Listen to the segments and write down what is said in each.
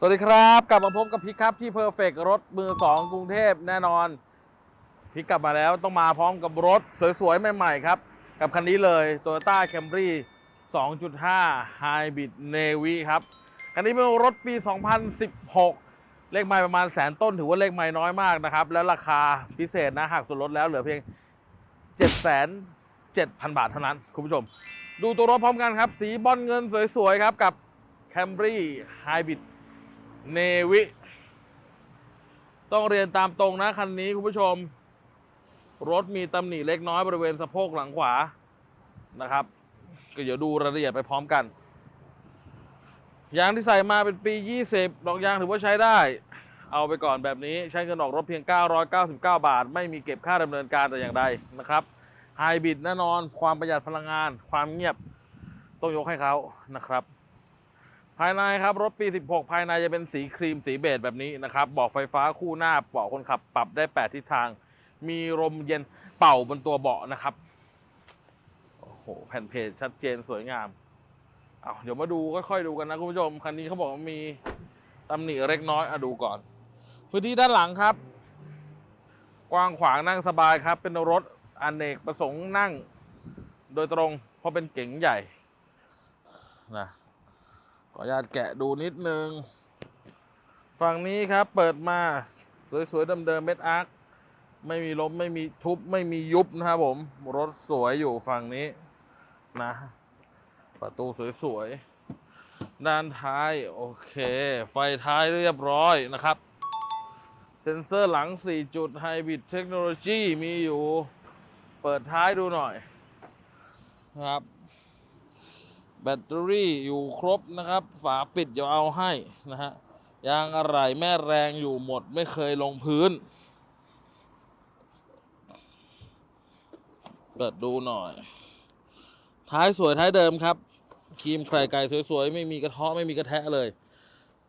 สวัสดีครับ กลับมาพบกับพิกครับที่เพอร์เฟกรถมือ 2 กรุงเทพแน่นอน พิกกลับมาแล้วต้องมาพร้อมกับรถสวยๆ ใหม่ๆ ครับ กับคันนี้เลย Toyota Camry 2.5 Hybrid Navy ครับ คันนี้เป็นรถปี 2016 เลขไมล์ประมาณแสนต้นถือว่าเลขไมล์น้อยมากนะครับ แล้วราคาพิเศษนะหักส่วนลดแล้วเหลือเพียง 7 7 0 0 0 บาทเท่านั้น คุณผู้ชม ดูตัวรถพร้อมกันครับ สีบอลเงินสวยๆครับกับ Camry Hybrid เนวิ ต้องเรียนตามตรงนะ คันนี้คุณผู้ชม รถมีตำหนิเล็กน้อยบริเวณสะโพกหลังขวานะครับ ก็เดี๋ยวดูรายละเอียดไปพร้อมกัน ยางที่ใส่มาเป็นปี 20 ดอกยางถือว่าใช้ได้ เอาไปก่อนแบบนี้ใช้เงินออกรถเพียง 999 บาท ไม่มีเก็บค่าดำเนินการแต่อย่างใดนะครับไฮบริดแน่นอน ความประหยัดพลังงาน ความเงียบต้องยกให้เขานะครับ ภายในครับรถปี 16 ภายในจะเป็นสีครีมสีเบจแบบนี้นะครับเบาะไฟฟ้าคู่หน้าเบาะคนขับปรับได้ 8 ทิศทาง มีลมเย็นเป่าบนตัวเบาะนะครับโอ้โหแผ่นเพจชัดเจนสวยงามเอาเดี๋ยวมาดูค่อยๆดูกันนะคุณผู้ชมคันนี้เขาบอกว่ามีตำหนิเล็กน้อยอะดูก่อนพื้นที่ด้านหลังครับ กว้างขวางนั่งสบายครับ เป็นรถอเนกประสงค์นั่ง โดยตรงเพราะเป็นเก๋งใหญ่นะ ออนุญาตแกะดูนิดนึง ฝั่งนี้ครับเปิดมา สวยๆเดิมๆเม็ดอาร์คไม่มีล้มไม่มีทุบไม่มียุบนะครับผม รถสวยอยู่ฝั่งนี้นะ ประตูสวยๆ ด้านท้าย โอเค ไฟท้ายเรียบร้อยนะครับ เซ็นเซอร์หลัง 4 จุดไฮบริดเทคโนโลยีมีอยู่ เปิดท้ายดูหน่อย ครับ แบตเตอรี่อยู่ครบนะครับ ฝาปิดเดี๋ยวเอาให้นะฮะยางอะไรแม่แรงอยู่หมดไม่เคยลงพื้น เปิดดูหน่อย ท้ายสวยท้ายเดิมครับครีมไข่ไก่สวยๆ ไม่มีกระเทาะไม่มีกระแทะเลย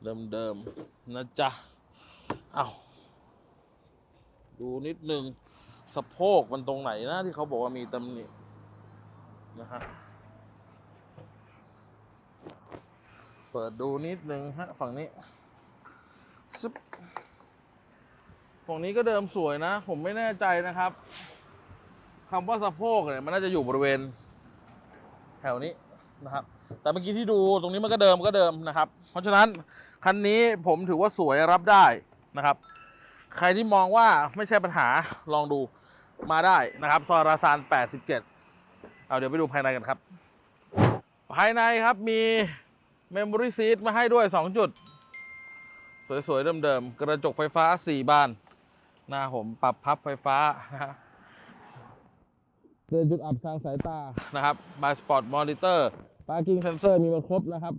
เดิมๆนะจ๊ะเอาดูนิดนึงสะโพกมันตรงไหนนะที่เขาบอกว่ามีตำหนินะฮะ เปิดดูนิดนึงฮะฝั่งนี้ซึบฝั่งนี้ก็เดิมสวยนะ ผมไม่แน่ใจนะครับคำว่าสะโพกเนี่ยมันน่าจะอยู่บริเวณ แถวนี้นะครับ แต่เมื่อกี้ที่ดูตรงนี้มันก็เดิมก็เดิมนะครับ เพราะฉะนั้นคันนี้ผมถือว่าสวยรับได้นะครับ ใครที่มองว่าไม่ใช่ปัญหาลองดูมาได้นะครับซอยราซาน 87 เอาเดี๋ยวไปดูภายในกันครับ ภายในครับมี เมมโมรี่ซี t มาให้ด้วย 2 จุด สวยๆเดิมๆ กระจกไฟฟ้า 4 บาน หน้าผมปรับพับไฟฟ้านะฮะเตือนจุดอับทางสายตานะครับ My Spot Monitor Parking Sensor มีมาครบนะครับ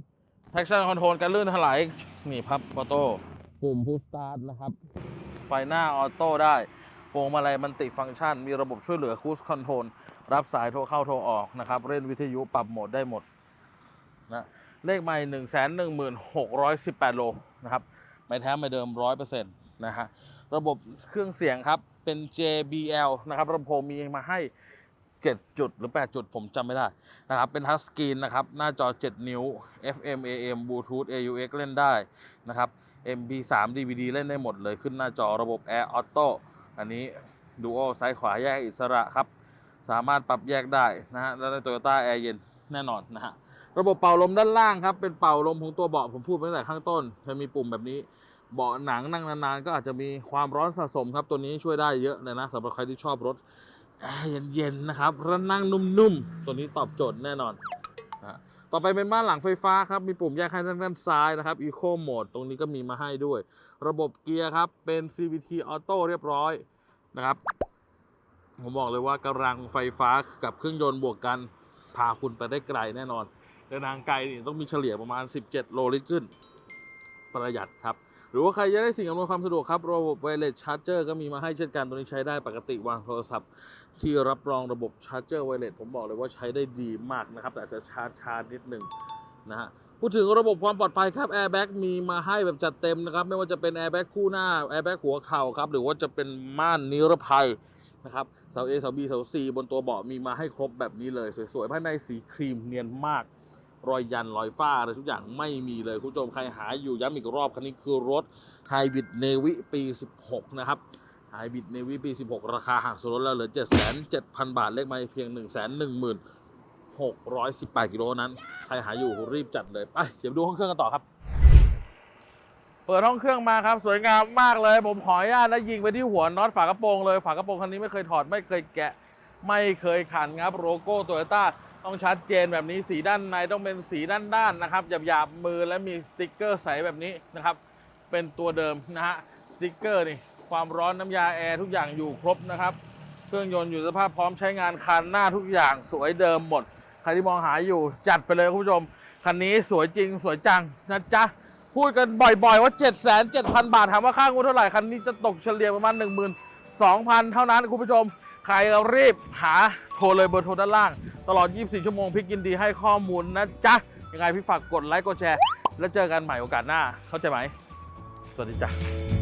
Traction Control การลื่นถลายนี่พับออโต้ปุ่ม Push Start นะครับ ไฟหน้าออโต้ได้พวงมาลัยมันติฟังก์ชัน มีระบบช่วยเหลือ Cruise Control รับสายโทรเข้าโทรออกนะครับ เล่นวิทยุปรับโหมดได้หมดนะ เลขไม่หนึ่งแสนหนึ่งหมื่นหกร้อยสิบแปดโลนะครับไม่แท้ไม่เดิมร้อยเปอร์เซ็นต์นะฮะระบบเครื่องเสียงครับเป็น JBL นะครับลำโพงมีมาให้ 7 จุดหรือ 8 จุดผมจำไม่ได้นะครับ เป็นทัชสกรีนนะครับ หน้าจอ 7 นิ้ว FM AM Bluetooth AUX เล่นได้นะครับ MP3 DVD เล่นได้หมดเลยขึ้นหน้าจอระบบ Air Auto อันนี้ Duo ซ้ายขวาแยกอิสระครับ สามารถปรับแยกได้นะฮะแล้วใน Toyota Air เย็นแน่นอนนะฮะ ระบบเป่าลมด้านล่างครับ เป็นเป่าลมของตัวเบาะผมพูดไปตั้งแต่ข้างต้นจะมีปุ่มแบบนี้ เบาะหนังนั่งนานๆก็อาจจะมีความร้อนสะสมครับ ตัวนี้ช่วยได้เยอะเลยนะสำหรับใครที่ชอบรถเย็นๆนะครับแล้วนั่งนุ่มๆ ตัวนี้ตอบโจทย์แน่นอนนะต่อไปเป็นม่านหลังไฟฟ้าครับ มีปุ่มแยกให้ด้านด้านซ้ายนะครับ Eco Mode ตรงนี้ก็มีมาให้ด้วย ระบบเกียร์ครับ เป็น CVT Auto เรียบร้อยนะครับ ผมบอกเลยว่ากำลังไฟฟ้ากับเครื่องยนต์บวกกัน พาคุณไปได้ไกลแน่นอน เดินทางไกลนี่ต้องมีเฉลี่ยประมาณ 17 โลลิตรขึ้น ประหยัดครับ หรือว่าใครจะได้สิ่งอำนวยความสะดวกครับระบบไวเลสชาร์จเจอร์ก็มีมาให้เช่นกันตัวนี้ใช้ได้ปกติวางโทรศัพท์ ที่รับรองระบบชาร์จเจอร์ไวเลสผมบอกเลยว่าใช้ได้ดีมากนะครับ แต่อาจจะชาร์จชาร์จนิดหนึ่งนะฮะพูดถึงระบบความปลอดภัยครับแอร์แบ็กมีมาให้แบบจัดเต็มนะครับ ไม่ว่าจะเป็นแอร์แบ็กคู่หน้าแอร์แบ็กหัวเข่าครับ หรือว่าจะเป็นม่านนิรภัยนะครับเสา A เสา B เสา C บนตัวเบาะมีมาให้ครบแบบนี้เลย สวยๆภายในสีครีมเนียนมาก รอยยันรอยฝ้าอะไรทุกอย่างไม่มีเลยคุณผู้ชมใครหาอยู่ย้ำอีกรอบคันนี้คือรถ h y b r i d Navy ปี 16 นะครับ h y b r i d Navy ปี 16 ราคาหักส่วนลดแล้วเหลือ 7,700,000บาท เลขไมาเพียง 116,18 กิโลนั้น ใครหาอยู่รีบจัดเลย ไป เดี๋ยวดูห้องเครื่องกันต่อครับ เปิดห้องเครื่องมาครับ สวยงามมากเลย ผมขออนุญาตนะยิงไปที่หัวน็อตฝากระโปรงเลย ฝากระโปรงคันนี้ไม่เคยถอดไม่เคยแกะ ไม่เคยขันครับโลโก้โตโยต้า ต้องชัดเจนแบบนี้สีด้านในต้องเป็นสีด้านด้านๆนะครับหยาบๆมือและมีสติกเกอร์ใสแบบนี้นะครับ เป็นตัวเดิมนะฮะสติกเกอร์นี่ความร้อนน้ำยาแอร์ทุกอย่างอยู่ครบนะครับ เครื่องยนต์อยู่สภาพพร้อมใช้งานคันหน้าทุกอย่างสวยเดิมหมดใครที่มองหาอยู่จัดไปเลยคุณผู้ชมคันนี้สวยจริงสวยจังนะจ๊ะพูดกันบ่อยๆว่า 7 7 0 0 0 บาทถามว่าค่างวดเท่าไหร่คันนี้จะตกเฉลี่ยประมาณ 12,000 เท่านั้นคุณผู้ชม ใครรีบหาโทรเลยเบอร์โทรด้านล่าง ตลอด 24 ชั่วโมงพี่กินดีให้ข้อมูลนะจ๊ะ ยังไงพี่ฝากกดไลค์กดแชร์ แล้วเจอกันใหม่โอกาสหน้า เข้าใจไหม สวัสดีจ้ะ